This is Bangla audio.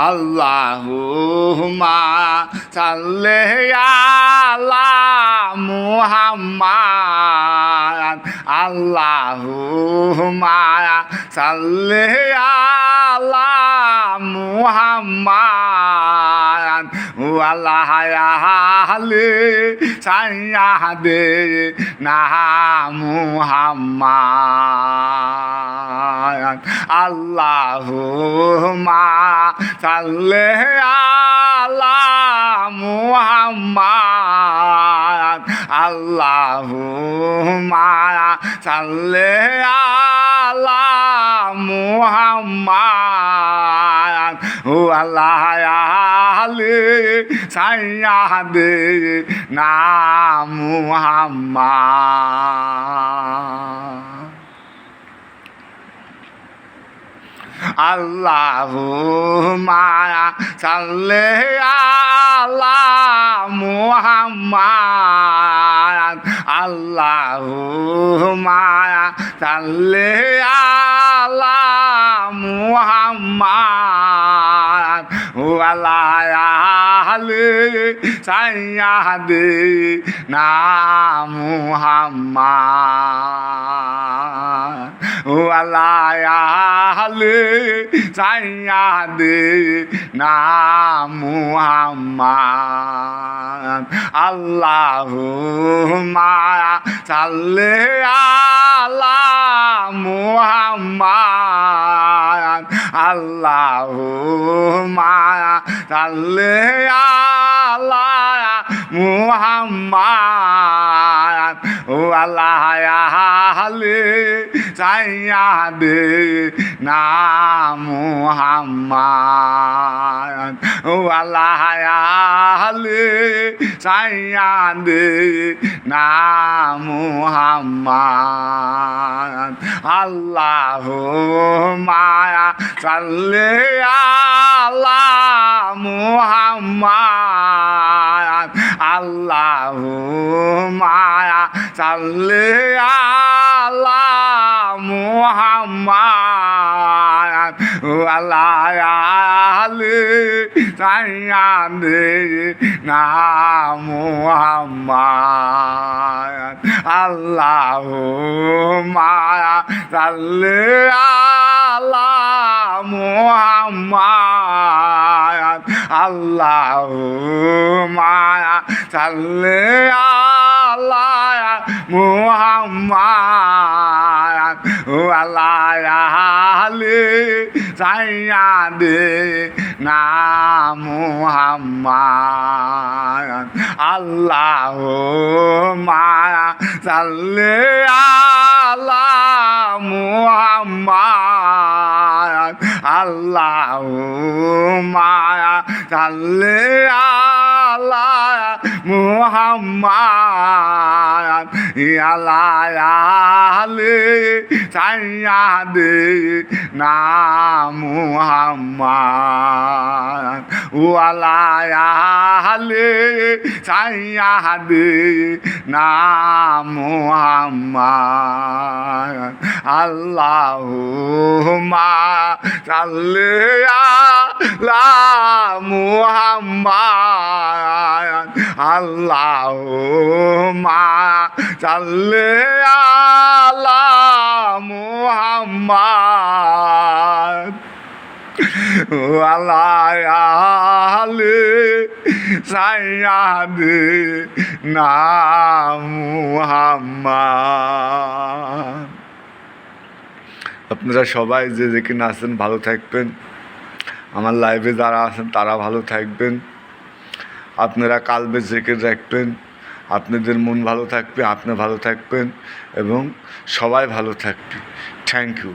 আল্লাহুম্মা সাল্লি আলা মুহাম্মাদ। আল্লাহুম্মা সাল্লি আলা মুহাম্মাদ। ওয়াল্লাহ আহলি সাইয়াদে না মুহাম্মাদ। আল্লাহুম্মা সাল্লি আলা মুহাম্মাদ আল্লাহুম্মা সাল্লি আলা মুহাম্মাদ ও আল্লাহ আহলি সাইয়াদে না মুহাম্মাদ। আল্লাহুম্মা সাল্লি আলা মুহাম্মাদ। আল্লাহুম্মা সাল্লি আলা মুহাম্মাদ। ওয়ালা আহলি সাইয়াদে না মুহাম্মাদ ওয়ালা আহলি সাইয়াদে না মুহাম্মাদ। আল্লাহুম্মা সাল্লি আলা মুহাম্মাদ। আল্লাহুম্মা সাল্লি আলা মুহাম্মাদ। ও আল্লাহ আহলি সাইয়াদে না মুহাম্মাদ। ও আল্লাহ আহলি সাইয়াদে না মুহাম্মাদ। আল্লাহুম্মা সাল্লি আলা মুহাম্মাদ। আল্লাহুম্মা সাল্লি আলা আলি সাইয়াদে না মুহাম্মাদ আল্লাহুম্মা সাল্লি আলা মুহাম্মাদ আল্লাহুম্মা সাল্লি আলা মুহাম্মাদ ও আল্লাহ আলি সাইয়াদে না মুহাম্মাদ আল্লাহুম্মা সাল্লি আলা মুহাম্মাদ আল্লাহুম্মা সাল্লি আলা মুহাম্মাদ আলি সাইয়াদে না মুহাম্মাদ। ওয়ালা আলি সাইয়াদে না মুহাম্মাদ। আল্লাহুম্মা সাল্লি আলা মুহাম্মাদ। আল্লাহুম্মা সাল্লি আলা মুহাম্মাদ। আলি সাইয়াদে না মুহাম্মদ। আপনারা সবাই যে যেখানে আছেন ভালো থাকবেন। আমার লাইভে যারা আছেন তারা ভালো থাকবেন। আপনারা কালবে জেকে রাখবেন আপনাদের মন ভালো থাকবে আপনি ভালো থাকবেন এবং সবাই ভালো থাকবে। Thank you